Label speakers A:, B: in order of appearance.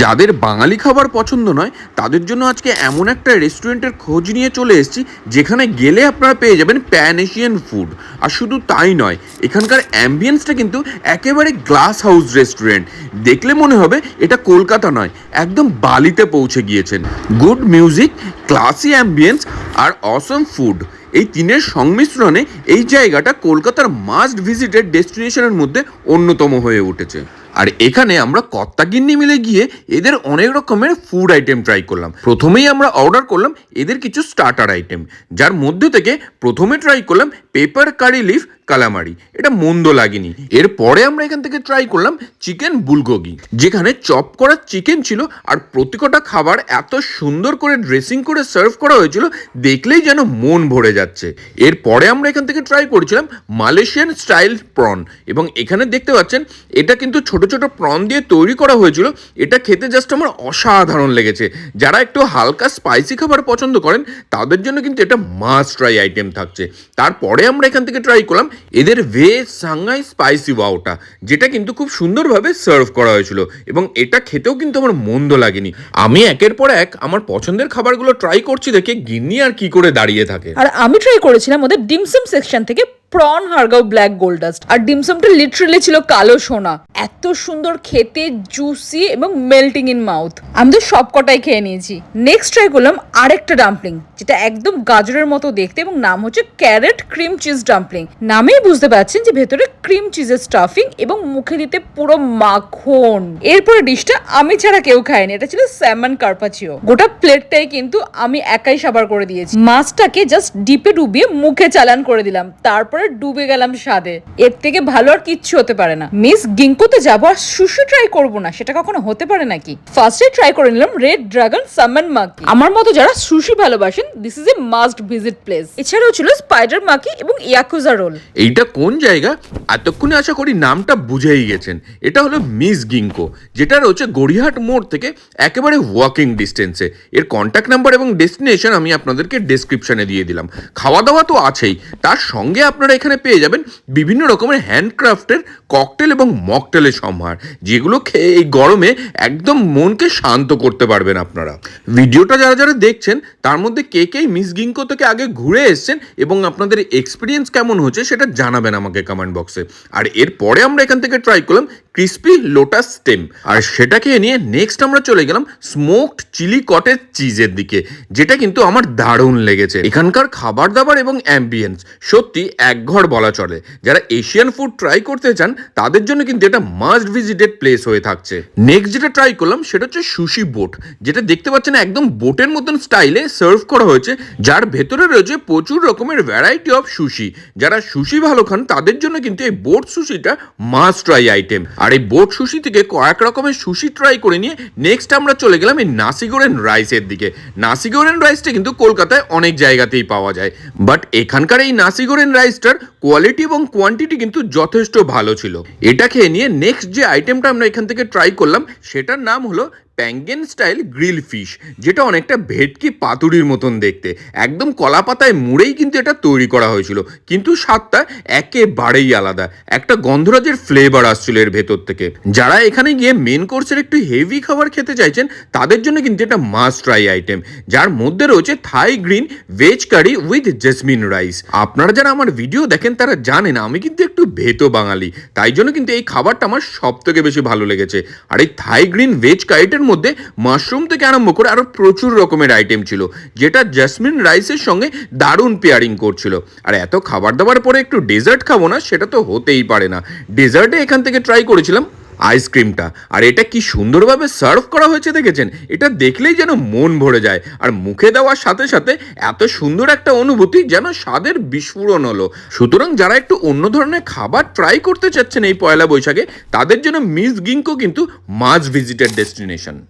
A: যাদের বাঙালি খাবার পছন্দ নয়, তাদের জন্য আজকে এমন একটা রেস্টুরেন্টের খোঁজ নিয়ে চলে এসেছি, যেখানে গেলে আপনারা পেয়ে যাবেন প্যান এশিয়ান ফুড আর শুধু তাই নয়, এখানকার অ্যাম্বিয়েন্সটা কিন্তু একেবারে গ্লাস হাউস রেস্টুরেন্ট দেখলে মনে হবে এটা কলকাতা নয়, একদম বালিতে পৌঁছে গিয়েছেন। গুড মিউজিক ক্লাসি অ্যাম্বিয়েন্স আর অসম ফুড এই তিনের সংমিশ্রণে এই জায়গাটা কলকাতার মাস্ট ভিজিটেড ডেস্টিনেশনের মধ্যে অন্যতম হয়ে উঠেছে। আর এখানে আমরা কত্তাগিন্নি মিলে গিয়ে এদের অনেক রকমের ফুড আইটেম ট্রাই করলাম। প্রথমেই আমরা অর্ডার করলাম এদের কিছু স্টার্টার আইটেম যার মধ্যে থেকে প্রথমে ট্রাই করলাম পেপার কারি লিফ কালামারি এটা মন্দ লাগেনি। এরপরে আমরা এখান থেকে ট্রাই করলাম চিকেন বুলগোগি যেখানে চপ করা চিকেন ছিল আর প্রতিকটা খাবার এত সুন্দর করে ড্রেসিং করে সার্ভ করা হয়েছিল, দেখলেই যেন মন ভরে যাচ্ছে। এরপরে আমরা এখান থেকে ট্রাই করেছিলাম মালয়েশিয়ান স্টাইল প্রন এবং এখানে দেখতে পাচ্ছেন, এটা কিন্তু ছোট ছোট প্রন দিয়ে তৈরি করা হয়েছিল, এটা খেতে জাস্ট আমার অসাধারণ লেগেছে। যারা একটু হালকা স্পাইসি খাবার পছন্দ করেন, তাদের জন্য কিন্তু এটা মাস্ট ট্রাই আইটেম থাকছে। তারপরে আমরা এখান থেকে ট্রাই করলাম এদের ভেজ সাংহাই স্পাইসি ওয়াওটা যেটা কিন্তু খুব সুন্দরভাবে সার্ভ করা হয়েছিল এবং এটা খেতেও কিন্তু আমার মন্দ লাগেনি। আমি একের পর এক আমার পছন্দের খাবারগুলো ট্রাই করছি দেখে গিন্নি আর কি করে দাঁড়িয়ে থাকে।
B: আর আমি ট্রাই করেছিলাম ওদের ডিমসিম সেকশন থেকে prawn har gow black gold dust আর ডিমসমটা লিটারেলি ছিল কালো সোনা। এত সুন্দর খেতে জুসি এবং মেল্টিং ইন মাউথ আমি তো সব কটাই খেয়ে নিয়েছি। নেক্সট ট্রাই করলাম আরেকটা ডাম্পলিং যেটা একদম গাজরের মতো দেখতে এবং নাম হচ্ছে ক্যারেট ক্রিম চিজ ডাম্পলিং নামেই বুঝতে পারছেন যে ভেতরে ক্রিম চিজের স্টাফিং এবং মুখে দিতে পুরো মাখন। এরপরে ডিশটা আমি ছাড়া কেউ খায়নি, এটা ছিল স্যামন কার্পাচিও গোটা প্লেটটাই কিন্তু আমি একাই সাবার করে দিয়েছি। মাছটাকে জাস্ট ডিপে ডুবিয়ে মুখে চালান করে দিলাম। তারপরে ডুবে গেলাম স্বাদে। এর থেকে ভালো আর কিচ্ছু হতে পারে না। মিস গিঙ্কোতে যাব আর সুশি ট্রাই করব না, সেটা কখনো হতে পারে নাকি? ফার্স্টে ট্রাই করে নিলাম রেড ড্রাগন সামন মাকি আমার মতো যারা সুশি ভালোবাসেন this is a must visit place এছাড়াও ছিল স্পাইডার মাকি এবং ইয়াকুজা রোল
A: এইটা কোন জায়গা? এতক্ষণে আশা করি নামটা বুঝেই গেছেন। এটা হলো মিস গিঙ্কো যেটা রয়েছে গড়িয়াহাট মোড় থেকে একেবারে ওয়াকিং ডিস্টেন্সে এর কন্ট্যাক্ট নাম্বার এবং ডেস্টিনেশন আমি আপনাদেরকে ডেসক্রিপশনে দিয়ে দিলাম। খাওয়া দাওয়া তো আছেই। তার সঙ্গে আপনারা এখানে পেয়ে যাবেন বিভিন্ন রকমের হ্যান্ডক্রাফটের ককটেল এবং মকটেলের সম্ভার, যেগুলো খেয়ে এই গরমে একদম মনকে শান্ত করতে পারবেন আপনারা। ভিডিওটা যারা যারা দেখছেন, তার মধ্যে কে কে মিস গিঙ্কো থেকে আগে ঘুরে এসছেন এবং আপনাদের এক্সপিরিয়েন্স কেমন হচ্ছে সেটা জানাবেন আমাকে কমেন্ট বক্সে আর এরপরে আমরা এখান থেকে ট্রাই করলাম ক্রিস্পি লোটাস স্টেম। আর সেটাকে নিয়ে নেক্সট আমরা চলে গেলাম স্মোকড চিলি কটেজ চিজের দিকে, যেটা কিন্তু আমার দারুণ লেগেছে। এখানকার খাবার দাবার এবং অ্যাম্বিয়েন্স সত্যি একঘর বলা চলে। যারা এশিয়ান ফুড ট্রাই করতে চান, তাদের জন্য কিন্তু এটা মাস্ট ভিজিটেড প্লেস হয়ে থাকছে। নেক্সট যেটা ট্রাই করলাম, সেটা হচ্ছে সুশি বোট যেটা দেখতে পাচ্ছেন একদম বোটের মতন স্টাইলে সার্ভ করা হয়েছে, যার ভেতরে রয়েছে প্রচুর রকমের ভ্যারাইটি অফ সুশি যারা সুশি ভালো খান, তাদের জন্য কিন্তু এই বোট সুশিটা মাস্ট ট্রাই আইটেম আর এই বোট সুশি থেকে কয়েক রকমের সুশি ট্রাই করে নিয়ে নেক্সট আমরা চলে গেলাম এই নাসিগোরেন রাইসের দিকে। নাসিগোরেন রাইসটা কিন্তু কলকাতায় অনেক জায়গাতেই পাওয়া যায়। বাট এখানকার এই নাসিগোরেন রাইসটার কোয়ালিটি এবং কোয়ান্টিটি কিন্তু যথেষ্ট ভালো ছিল। এটা খেয়ে নিয়ে নেক্সট যে আইটেমটা আমরা এখান থেকে ট্রাই করলাম, সেটার নাম হলো প্যাঙ্গেন স্টাইল গ্রিল ফিশ, যেটা অনেকটা ভেটকি পাতুরির মতন দেখতে। একদম কলা পাতায় মুড়েই কিন্তু এটা তৈরি করা হয়েছিল, কিন্তু স্বাদটা একেবারেই আলাদা। একটা গন্ধরাজের ফ্লেভার আসছিল এর ভেতর থেকে। যারা এখানে গিয়ে মেন কোর্সের একটু হেভি খাবার খেতে চাইছেন, তাদের জন্য কিন্তু এটা মাস্ট ট্রাই আইটেম যার মধ্যে রয়েছে Thai green veg curry with jasmine rice আপনারা যারা আমার ভিডিও দেখেন, তারা জানেন আমি কিন্তু একটু ভেতো বাঙালি। তাই জন্য কিন্তু এই খাবারটা আমার সব থেকে বেশি ভালো লেগেছে। আর এই থাই গ্রিন ভেজ কারিটার মধ্যে মাশরুম থেকে আরম্ভ করে আরও প্রচুর রকমের আইটেম ছিল, যেটা জাসমিন রাইসের সঙ্গে দারুণ পেয়ারিং করছিল। আর এত খাবার দাবার পরে একটু ডেজার্ট খাব না, সেটা তো হতেই পারে না। ডেজার্টে এখান থেকে ট্রাই করেছিলাম আইসক্রিমটা আর এটা কি সুন্দরভাবে সার্ভ করা হয়েছে দেখেছেন? এটা দেখলেই যেন মন ভরে যায়। আর মুখে দেওয়ার সাথে সাথে এত সুন্দর একটা অনুভূতি যেন স্বাদের বিস্ফোরণ হলো। সুতরাং যারা একটু অন্য ধরনের খাবার ট্রাই করতে চাচ্ছেন এই পয়লা বৈশাখে, তাদের জন্য মিস গিঙ্কো কিন্তু মাছ ভিজিটেড ডেস্টিনেশন